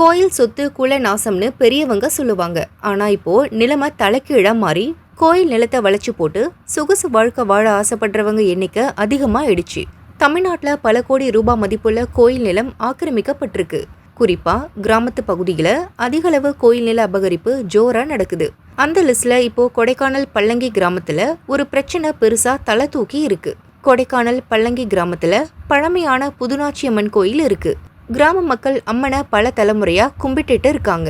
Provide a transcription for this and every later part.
கோயில் சொத்து குல நாசம்னு பெரியவங்க சொல்லுவாங்க. ஆனா இப்போ நிலைமை தலைக்கீழா மாறி கோயில் நிலத்தை வளைச்சு போட்டு சொகுசு வாழ்க்கை வாழ ஆசைப்படுறவங்க எண்ணிக்கை அதிகமா ஆயிடுச்சு தமிழ்நாட்டில் பல கோடி ரூபாய் மதிப்புள்ள கோயில் நிலம் ஆக்கிரமிக்கப்பட்டிருக்கு. குறிப்பாக கிராமத்து பகுதியில் அதிகளவு கோயில் நில அபகரிப்பு ஜோராக நடக்குது. அந்த லிஸ்ட்ல இப்போ கொடைக்கானல் பல்லங்கி கிராமத்தில் ஒரு பிரச்சனை பெருசாக தலை தூக்கி இருக்கு. கொடைக்கானல் பல்லங்கி கிராமத்தில் பழமையான புதுநாச்சி அம்மன் கோயில் இருக்குது கிராம மக்கள் அம்மனை பல தலைமுறையாக கும்பிட்டுட்டு இருக்காங்க.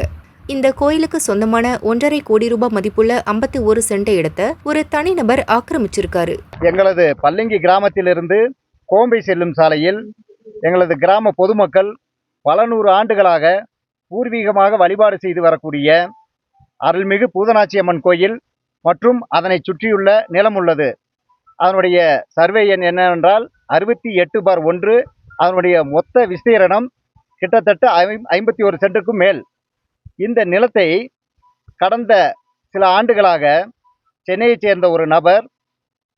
இந்த கோயிலுக்கு சொந்தமான ஒன்றரை கோடி ரூபாய் மதிப்புள்ள ஐம்பத்தி ஒரு சென்ட் இடத்தை ஒரு தனிநபர் ஆக்கிரமிச்சிருக்காரு. எங்களது பல்லங்கி கிராமத்திலிருந்து கோம்பை செல்லும் சாலையில் எங்களது கிராம பொதுமக்கள் பல நூறு ஆண்டுகளாக பூர்வீகமாக வழிபாடு செய்து வரக்கூடிய அருள்மிகு பூதனாச்சி அம்மன் கோயில் மற்றும் அதனை சுற்றியுள்ள நிலம் உள்ளது. அதனுடைய சர்வே எண் என்னவென்றால் அறுபத்தி எட்டு பார் ஒன்று அதனுடைய மொத்த விஸ்தீரணம் கிட்டத்தட்ட ஐ ஐம்பத்தி ஒரு சென்ட்டுக்கும் மேல். இந்த நிலத்தை கடந்த சில ஆண்டுகளாக சென்னையைச் சேர்ந்த ஒரு நபர்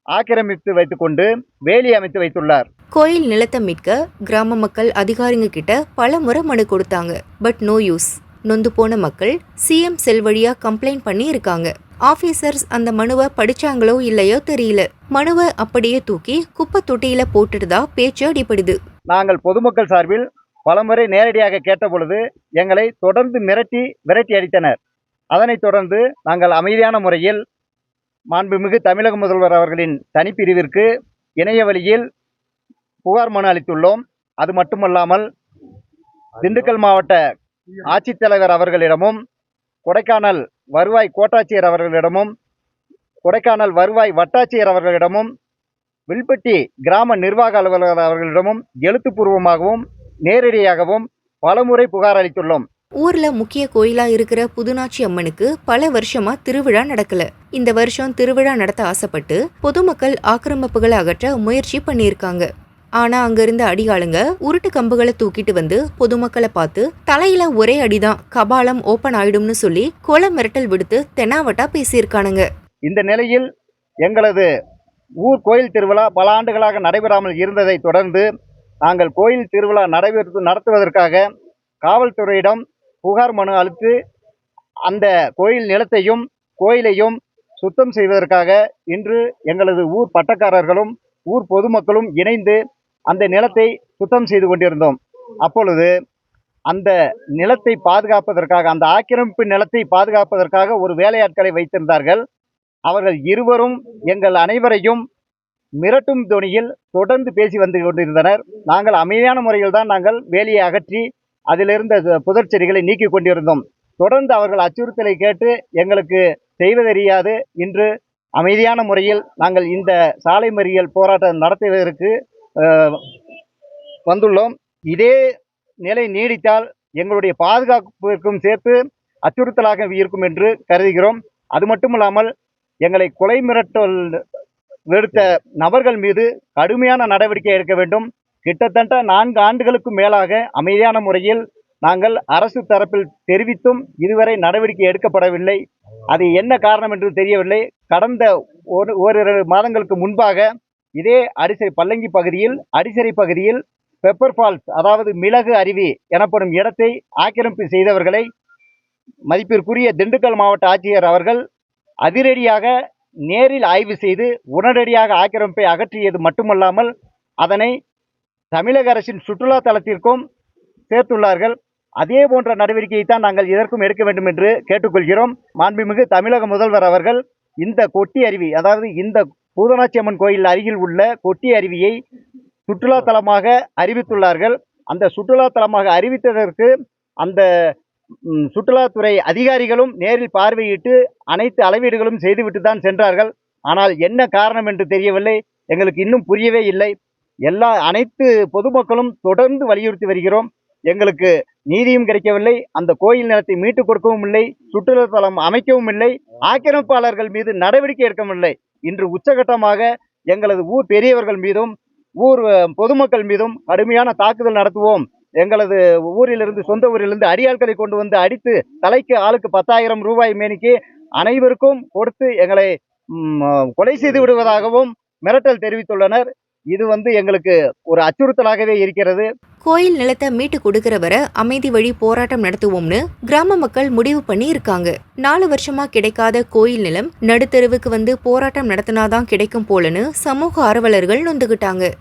ஆக்கிரமித்து வைத்துக்கொண்டு வேலி அமைத்து வைத்துள்ளார். கோயில் நிலத்தை மீட்க கிராம மக்கள் அதிகாரிங்க கிட்ட பல முறை மனு கொடுத்தாங்க. But no use. நொந்து போன மக்கள் சிஎம் செல் வழியா கம்ப்ளைண்ட் பண்ணி இருக்காங்க ஆபீசர்ஸ் அந்த மனுவை படிச்சாங்களோ இல்லையோ தெரியல. மனுவை அப்படியே தூக்கி குப்பை தொட்டியில போட்டுட்டுதா பேச்சு அடிப்படுது நாங்கள் பொதுமக்கள் சார்பில் பலமுறை நேரடியாக கேட்டபொழுது எங்களை தொடர்ந்து மிரட்டி விரட்டி அடித்தனர். அதனைத் தொடர்ந்து நாங்கள் அமைதியான முறையில் மாண்புமிகு தமிழக முதல்வர் அவர்களின் தனிப்பிரிவிற்கு இணைய வழியில் புகார் மனு அளித்துள்ளோம். அது மட்டுமல்லாமல் திண்டுக்கல் மாவட்ட ஆட்சித்தலைவர் அவர்களிடமும் கொடைக்கானல் வருவாய் கோட்டாட்சியர் அவர்களிடமும் கொடைக்கானல் வருவாய் வட்டாட்சியர் அவர்களிடமும் வில்பட்டி கிராம நிர்வாக அலுவலர் அவர்களிடமும் எழுத்துப்பூர்வமாகவும் நேரடியாகவும் பலமுறை புகார் அளித்துள்ளோம். ஊர்ல முக்கிய கோயிலா இருக்கிற புதுநாச்சி அம்மனுக்கு பல வருஷமா திருவிழா நடக்கல. இந்த வருஷம் திருவிழா நடத்த ஆசைப்பட்டு பொதுமக்கள் ஆக்கிரமிப்புகளை அகற்ற முயற்சி பண்ணியிருக்காங்க. ஆனா அங்க இருந்த அடியாளுங்க உருட்டு கம்புகளை தூக்கிட்டு வந்து பொதுமக்களை பார்த்து தலையில ஒரே அடிதான் கபாலம் ஓபன் ஆயிடும்னு சொல்லி கொலை மிரட்டல் விடுத்து தெனாவட்டா பேசியிருக்கானுங்க. இந்த நிலையில் எங்களது ஊர் கோயில் திருவிழா பல ஆண்டுகளாக நடைபெறாமல் இருந்ததை தொடர்ந்து நாங்கள் கோயில் திருவிழா நடைபெற்று நடத்துவதற்காக காவல்துறையிடம் புகார் மனு அளித்து அந்த கோயில் நிலத்தையும் கோயிலையும் சுத்தம் செய்வதற்காக இன்று எங்களது ஊர் பட்டக்காரர்களும் ஊர் பொதுமக்களும் இணைந்து அந்த நிலத்தை சுத்தம் செய்து கொண்டிருந்தோம். அப்பொழுது அந்த நிலத்தை பாதுகாப்பதற்காக அந்த ஆக்கிரமிப்பு நிலத்தை பாதுகாப்பதற்காக ஒரு வேலையாட்களை வைத்திருந்தார்கள். அவர்கள் இருவரும் எங்கள் அனைவரையும் மிரட்டும் தொனியில் தொடர்ந்து பேசி வந்து கொண்டிருந்தனர். நாங்கள் அமைதியான முறையில் தான் நாங்கள் வேலியை அகற்றி அதிலிருந்த புதர் செடிகளை நீக்கி கொண்டிருந்தோம். தொடர்ந்து அவர்கள் அச்சுறுத்தலை கேட்டு எங்களுக்கு செய்வதறியாது. இன்று அமைதியான முறையில் நாங்கள் இந்த சாலை மறியல் போராட்டம் நடத்துவதற்கு வந்துள்ளோம். இதே நிலை நீடித்தால் எங்களுடைய பாதுகாப்பிற்கும் சேர்த்து அச்சுறுத்தலாக இருக்கும் என்று கருதுகிறோம். அது மட்டும் இல்லாமல் எங்களை கொலை மிரட்டல் விடுத்த நபர்கள் மீது கடுமையான நடவடிக்கை எடுக்க வேண்டும். கிட்டத்தட்ட நான்கு ஆண்டுகளுக்கு மேலாக அமைதியான முறையில் நாங்கள் அரசு தரப்பில் தெரிவித்தும் இதுவரை நடவடிக்கை எடுக்கப்படவில்லை. அது என்ன காரணம் என்று தெரியவில்லை. கடந்த ஒரு ஓரிரு மாதங்களுக்கு முன்பாக இதே அடிசரி பல்லங்கி பகுதியில் அடிசரி பகுதியில் பெப்பர் ஃபால்ஸ் அதாவது மிளகு அருவி எனப்படும் இடத்தை ஆக்கிரமிப்பு செய்தவர்களை மதிப்பிற்குரிய திண்டுக்கல் மாவட்ட ஆட்சியர் அவர்கள் அதிரடியாக நேரில் ஆய்வு செய்து உடனடியாக ஆக்கிரமிப்பை அகற்றியது மட்டுமல்லாமல் அதனை தமிழக அரசின் சுற்றுலா தலத்திற்கும் சேர்த்துள்ளார்கள். அதே போன்ற நடவடிக்கையை தான் நாங்கள் இதற்கும் எடுக்க வேண்டும் என்று கேட்டுக்கொள்கிறோம். மாண்புமிகு தமிழக முதல்வர் அவர்கள் இந்த கொட்டி அருவி அதாவது இந்த பூதனாட்சி அம்மன் கோயில் அருகில் உள்ள கொட்டி அருவியை சுற்றுலா தலமாக அறிவித்துள்ளார்கள். அந்த சுற்றுலா தலமாக அறிவித்ததற்கு அந்த சுற்றுலாத்துறை அதிகாரிகளும் நேரில் பார்வையிட்டு அனைத்து அளவீடுகளும் செய்துவிட்டு தான் சென்றார்கள். ஆனால் என்ன காரணம் என்று தெரியவில்லை. எங்களுக்கு இன்னும் புரியவே இல்லை. எல்லா அனைத்து பொதுமக்களும் தொடர்ந்து வலியுறுத்தி வருகிறோம். எங்களுக்கு நீதியும் கிடைக்கவில்லை. அந்த கோயில் நிலத்தை மீட்டுக் கொடுக்கவும் இல்லை. சுற்றுலாத்தலம் அமைக்கவும் இல்லை. ஆக்கிரமிப்பாளர்கள் மீது நடவடிக்கை எடுக்கவில்லை இன்று உச்சகட்டமாக எங்களது ஊர் பெரியவர்கள் மீதும் ஊர் பொதுமக்கள் மீதும் கடுமையான தாக்குதல் நடத்துவோம். எங்களது ஊரிலிருந்து சொந்த ஊரிலிருந்து அடியாட்களை கொண்டு வந்து அடித்து தலைக்கு ஆளுக்கு பத்தாயிரம் ரூபாய் மேனிக்கு அனைவருக்கும் கொடுத்து எங்களை கொலை செய்து விடுவதாகவும் மிரட்டல் தெரிவித்துள்ளனர். இது வந்து எங்களுக்கு ஒரு அச்சுறுத்தலாகவே இருக்கிறது. கோயில் நிலத்தை மீட்டு கொடுக்கிற வரை அமைதி வழி போராட்டம் நடத்துவோம்னு கிராம மக்கள் முடிவு பண்ணி இருக்காங்க நாலு வருஷமா கிடைக்காத கோயில் நிலம் நடுத்தெருவுக்கு வந்து போராட்டம் நடத்தினாதான் கிடைக்கும் போலன்னு சமூக ஆர்வலர்கள் நொந்துகிட்டாங்க.